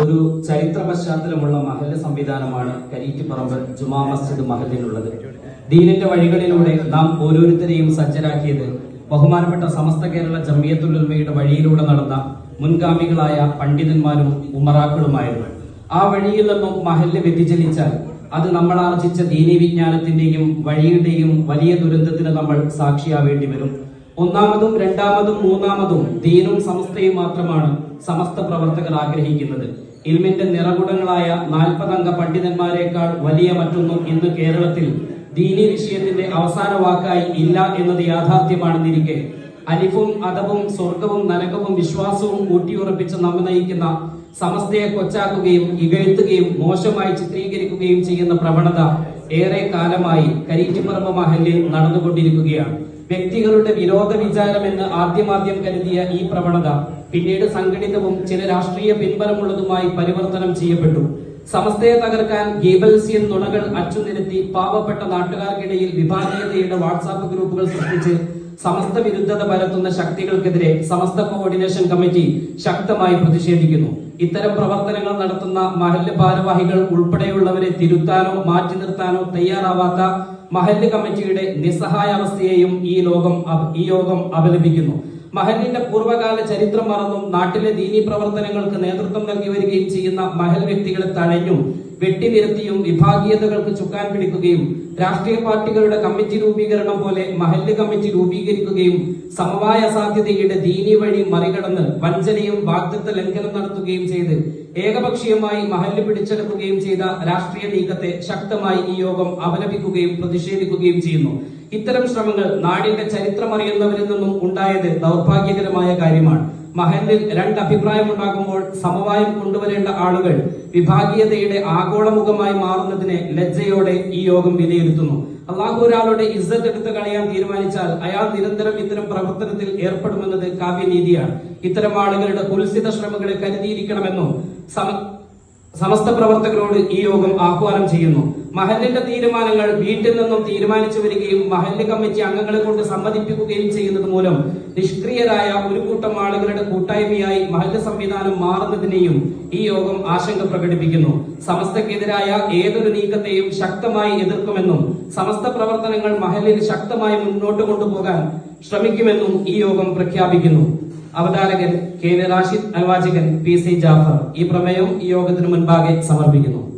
ഒരു ചരിത്ര പശ്ചാത്തലമുള്ള മഹല്ല സംവിധാനമാണ് കരീറ്റിപ്പറമ്പ് ജുമാ മസ്ജിദ് മഹലിനുള്ളത് ദീനിന്റെ വഴികളിലൂടെ നാം ഓരോരുത്തരെയും സജ്ജരാക്കിയത് ബഹുമാനപ്പെട്ട സമസ്ത കേരള ജമിയത്തുലുൽമയുടെ വഴിയിലൂടെ നടന്ന മുൻഗാമികളായ പണ്ഡിതന്മാരും ഉമറാക്കളുമായിരുന്നു. ആ വഴിയിൽ നിന്നും മഹല്ല് വ്യതിചലിച്ചാൽ അത് നമ്മൾ ആർജിച്ച ദീനി വിജ്ഞാനത്തിന്റെയും വഴിയുടെയും വലിയ ദുരന്തത്തിന് നമ്മൾ സാക്ഷിയാവേണ്ടി വരും. ഒന്നാമതും രണ്ടാമതും മൂന്നാമതും ദീനും സമസ്തയും മാത്രമാണ് സമസ്ത പ്രവർത്തകർ ആഗ്രഹിക്കുന്നത്. ഇൽമിന്റെ നിറകുടങ്ങളായ നാൽപ്പതംഗ പണ്ഡിതന്മാരെക്കാൾ വലിയ മറ്റൊന്നും ഇന്ന് കേരളത്തിൽ ദീനി വിഷയത്തിന്റെ അവസാന വാക്കായി ഇല്ല എന്നത് യാഥാർത്ഥ്യമാണെന്നിരിക്കെ അലിഫും അതവും സ്വർഗവും നരകവും വിശ്വാസവും ഊട്ടിയുറപ്പിച്ച് നമ്മെ നയിക്കുന്ന സമസ്തയെ കൊച്ചാക്കുകയും ഇകഴ്ത്തുകയും മോശമായി ചിത്രീകരിക്കുകയും ചെയ്യുന്ന പ്രവണത ഏറെ കാലമായി കരീറ്റിപ്പറമ്പ് മഹലിൽ നടന്നുകൊണ്ടിരിക്കുകയാണ്. വ്യക്തികളുടെ വിരോധ വിചാരമെന്ന് ആദ്യമാദ്യം കരുതിയ ഈ പ്രവണത പിന്നീട് സംഘടിതവും ചില രാഷ്ട്രീയ പിൻബലമുള്ളതുമായി പരിവർത്തനം ചെയ്യപ്പെട്ടു. സമസ്തയെ തകർക്കാൻ ഗീബൽസിയൻ നുണകൾ അച്ചുനിരത്തി പാവപ്പെട്ട നാട്ടുകാർക്കിടയിൽ വിഭാഗീയതയുടെ വാട്സാപ്പ് ഗ്രൂപ്പുകൾ സൃഷ്ടിച്ച് സമസ്ത വിരുദ്ധത പരത്തുന്ന ശക്തികൾക്കെതിരെ സമസ്ത കോർഡിനേഷൻ കമ്മിറ്റി ശക്തമായി പ്രതിഷേധിക്കുന്നു. ഇത്തരം പ്രവർത്തനങ്ങൾ നടത്തുന്ന മഹല്ല് ഭാരവാഹികൾ ഉൾപ്പെടെയുള്ളവരെ തിരുത്താനോ മാറ്റി നിർത്താനോ തയ്യാറാവാത്ത മഹല്ല് കമ്മിറ്റിയുടെ നിസ്സഹായാവസ്ഥയെയും ഈ ലോകം ഈ യോഗം അപലപിക്കുന്നു. മഹലിന്റെ പൂർവകാല ചരിത്രം മറന്നും നാട്ടിലെ ദീനീ പ്രവർത്തനങ്ങൾക്ക് നേതൃത്വം നൽകി വരികയും ചെയ്യുന്ന മഹൽ വ്യക്തികളെ തഴഞ്ഞും വെട്ടിനിരത്തിയും വിഭാഗീയതകൾക്ക് ചുക്കാൻ പിടിക്കുകയും രാഷ്ട്രീയ പാർട്ടികളുടെ കമ്മിറ്റി രൂപീകരണം പോലെ മഹല്ല് കമ്മിറ്റി രൂപീകരിക്കുകയും സമവായ സാധ്യതയുടെ ദീനി വഴി മറികടന്ന് വഞ്ചനയും വാഗ്ദത്ത ലംഘനം നടത്തുകയും ചെയ്ത് ഏകപക്ഷീയമായി മഹല്ല് പിടിച്ചെടുക്കുകയും ചെയ്ത രാഷ്ട്രീയ നീക്കത്തെ ശക്തമായി ഈ യോഗം അപലപിക്കുകയും പ്രതിഷേധിക്കുകയും ചെയ്യുന്നു. ഇത്തരം ശ്രമങ്ങൾ നാടിന്റെ ചരിത്രം അറിയുന്നവരിൽ നിന്നും ഉണ്ടായത് ദൗർഭാഗ്യകരമായ കാര്യമാണ്. മഹലിൽ രണ്ട് അഭിപ്രായമുണ്ടാകുമ്പോൾ സമവായം കൊണ്ടുവരേണ്ട ആളുകൾ വിഭാഗീയതയുടെ ആഗോളമുഖമായി മാറുന്നതിനെ ലജ്ജയോടെ ഈ യോഗം വിലയിരുത്തുന്നു. അള്ളാഹു ഒരാളുടെ ഇസ്സത്ത് എടുത്ത് കളയാൻ തീരുമാനിച്ചാൽ അയാൾ നിരന്തരം ഇത്തരം പ്രവർത്തനത്തിൽ ഏർപ്പെടുമെന്നത് കാവ്യനീതിയാണ്. ഇത്തരം ആളുകളുടെ കുൽസിത ശ്രമങ്ങളെ കരുതിയിരിക്കണമെന്നും സമസ്ത പ്രവർത്തകരോട് ഈ യോഗം ആഹ്വാനം ചെയ്യുന്നു. മഹലിന്റെ തീരുമാനങ്ങൾ വീട്ടിൽ നിന്നും തീരുമാനിച്ചു വരികയും മഹല്ല് കമ്മിറ്റി അംഗങ്ങളെ കൊണ്ട് സമ്മതിപ്പിക്കുകയും ചെയ്യുന്നത് മൂലം നിഷ്ക്രിയരായ ഒരു കൂട്ടം ആളുകളുടെ കൂട്ടായ്മയായി മഹല്ല് സംവിധാനം മാറുന്നതിനെയും ഈ യോഗം ആശങ്ക പ്രകടിപ്പിക്കുന്നു. സമസ്തക്കെതിരായ ഏതൊരു നീക്കത്തെയും ശക്തമായി എതിർക്കുമെന്നും സമസ്ത പ്രവർത്തനങ്ങൾ മഹലിൽ ശക്തമായി മുന്നോട്ട് കൊണ്ടുപോകാൻ ശ്രമിക്കുമെന്നും ഈ യോഗം പ്രഖ്യാപിക്കുന്നു. അവതാരകൻ കെ വി റാഷിദ് അനുവാചകൻ പി സി ജാഫർ. ഈ പ്രമേയം ഈ യോഗത്തിന് മുൻപാകെ സമർപ്പിക്കുന്നു.